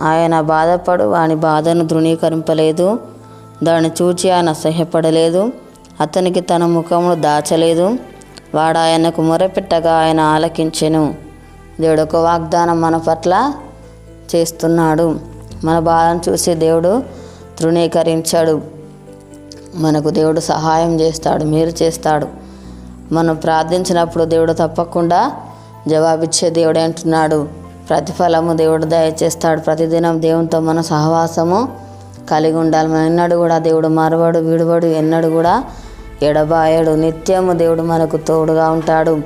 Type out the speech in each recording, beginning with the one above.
ఆయన బాధపడు వాని బాధను ధృణీకరింపలేదు దాన్ని చూచి ఆయన అసహ్యపడలేదు అతనికి తన ముఖమును దాచలేదు. వాడు ఆయనకు మొరపెట్టగా ఆయన ఆలకించెను. దేవుడు ఒక వాగ్దానం మన పట్ల చేస్తున్నాడు. మన బాధను చూసి దేవుడు తృణీకరించాడు మనకు దేవుడు సహాయం చేస్తాడు మీరు చేస్తాడు. మనం ప్రార్థించినప్పుడు దేవుడు తప్పకుండా జవాబిచ్చే దేవుడే అంటున్నాడు. ప్రతిఫలము దేవుడు దయచేస్తాడు. ప్రతిదినం దేవునితో మన సహవాసము కలిగి ఉండాలి. మనం ఎన్నడూ కూడా దేవుడు మరవడు విడువడు ఎన్నడూ కూడా ఎడబాయడు. నిత్యము దేవుడు మనకు తోడుగా ఉంటాడు.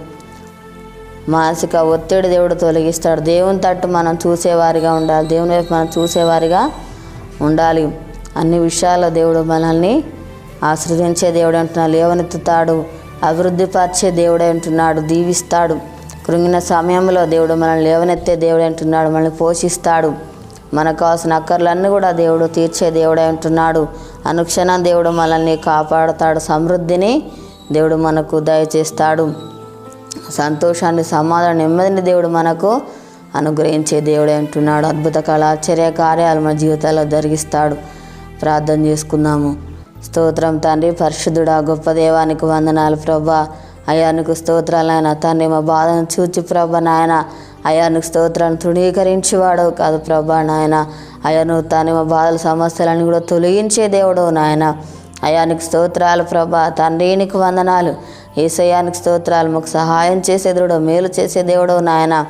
మానసిక ఒత్తిడి దేవుడు తొలగిస్తాడు. దేవుని తట్టు మనం చూసేవారిగా ఉండాలి. దేవుని వైపు మనం చూసేవారిగా ఉండాలి. అన్ని విషయాల్లో దేవుడు మనల్ని ఆశ్రదించే దేవుడు అంటున్నాడు. లేవనెత్తుతాడు. అభివృద్ధిపరిచే దేవుడే అంటున్నాడు. దీవిస్తాడు. కృంగిన సమయంలో దేవుడు మనల్ని లేవనెత్తే దేవుడు అంటున్నాడు మనల్ని పోషిస్తాడు. మనకు కావాల్సిన అక్కర్లన్నీ కూడా దేవుడు తీర్చే దేవుడే అంటున్నాడు. అనుక్షణం దేవుడు మనల్ని కాపాడుతాడు సమృద్ధిని దేవుడు మనకు దయచేస్తాడు. సంతోషాన్ని సమాధానం నెమ్మదిని దేవుడు మనకు అనుగ్రహించే దేవుడే అంటున్నాడు. అద్భుత కళ ఆశ్చర్య కార్యాలు మన జీవితాల్లో జరిగిస్తాడు. ప్రార్థన చేసుకుందాము. స్తోత్రం తండ్రి పరిశుద్ధుడా గొప్ప దేవానికి వందనాలు ప్రభా. అయానికి స్తోత్రాలు ఆయన తండ్రి మా బాధను చూచి ప్రభ నాయన. అయానికి స్తోత్రాలను తృణీకరించేవాడు కాదు ప్రభా నాయన. అయాను తాను మా బాధల సమస్యలను కూడా తొలగించే దేవుడు నాయన. అయానికి స్తోత్రాలు ప్రభా. తండ్రినికి వందనాలు. ఏసయానికి స్తోత్రాలు మాకు సహాయం చేసే దేవుడు మేలు చేసే దేవుడు నాయన.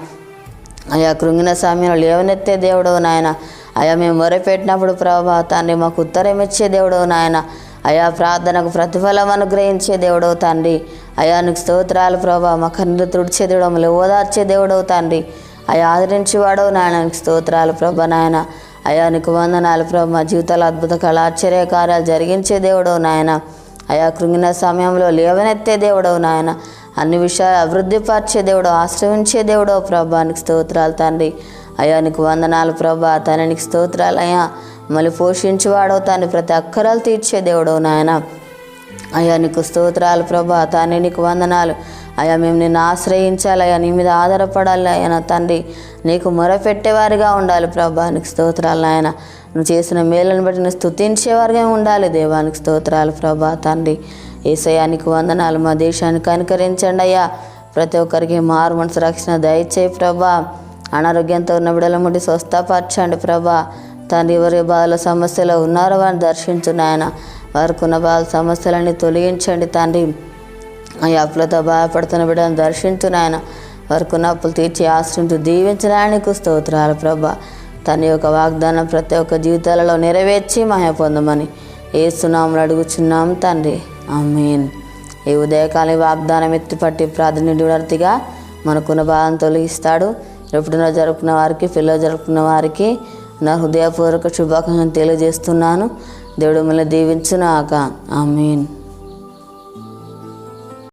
అయా కృంగిన సమయంలో లేవనెత్తే దేవుడు నాయన. అయా మేము మొరపెట్టినప్పుడు ప్రభా తండ్రి మాకు ఉత్తరం ఇచ్చే దేవుడు నాయన. అయా ప్రార్థనకు ప్రతిఫలం అనుగ్రహించే దేవుడు తండ్రి. అయానికి స్తోత్రాలు ప్రభా. మా కన్నులు తుడిచే దేవుడు ఓదార్చే దేవుడవు తండ్రి. అయా ఆదరించి వాడవు నాయనకి స్తోత్రాలు ప్రభ నాయన. అయానికి వందనాలు ప్రభ. మా జీవితాలు అద్భుత కళ ఆశ్చర్య కార్యాలు జరిగించే దేవుడవు నాయన. అయా కృంగిన సమయంలో లేవనెత్తే దేవుడవు నాయన. అన్ని విషయాలు అభివృద్ధిపరిచే దేవుడు ఆశ్రయించే దేవుడో ప్రభానికి స్తోత్రాలు తండ్రి. అయానికి వందనాలు ప్రభా. తననికి స్తోత్రాలు అయ్యా. మళ్ళీ పోషించేవాడవు తాను ప్రతి అక్కరాలు తీర్చే దేవుడవు నాయన. అయ్యా నీకు స్తోత్రాలు ప్రభా తానే నీకు వందనాలు. అయ్యా మేము నిన్ను ఆశ్రయించాలి అయ్యా నీ మీద ఆధారపడాలి అయ్యా నా తండ్రి. నీకు మొరపెట్టేవారిగా ఉండాలి ప్రభా నీకు స్తోత్రాలు నాయన. నువ్వు చేసిన మేలను బట్టి నువ్వు స్తుతించేవారిగా ఉండాలి దేవానికి స్తోత్రాలు ప్రభా తండ్రి. ఏసయానికి వందనాలు మా దేశానికి కనుకరించండి అయ్యా. ప్రతి ఒక్కరికి మారు మనసు రక్షణ దయచేయి ప్రభా. అనారోగ్యంతో ఉన్న బిడల ముడి స్వస్థపరచండి ప్రభా. తండ్రి ఎవరి బాధల సమస్యలో ఉన్నారో వారిని దర్శించు నాయన. వారికున్న బాధ సమస్యలన్నీ తొలగించండి తండ్రి. ఆ అప్పులతో బాధపడుతున్న బిడ్డను దర్శించు నాయన. వారికి ఉన్న అప్పులు తీర్చి ఆశ్రయించు దీవించడానికి స్తోత్రాలు ప్రభా. తన యొక్క వాగ్దానం ప్రతి ఒక్క జీవితాలలో నెరవేర్చి మహ పొందమని ఏసునాములు అడుగుచున్నాం తండ్రి. ఆమెన్. ఈ ఉదయకాలం వాగ్దానం ఎత్తిపట్టి ప్రాధాన్యుడిగా మనకున్న బాధను తొలగిస్తాడు. ఎప్పుడున్నా జరుపుకున్న వారికి పిల్లలు జరుపుకున్న వారికి నా హృదయపూర్వక శుభాకాంక్షలు తెలియజేస్తున్నాను. దేవుడు మిమ్మల్ని దీవించునాక ఆమెన్.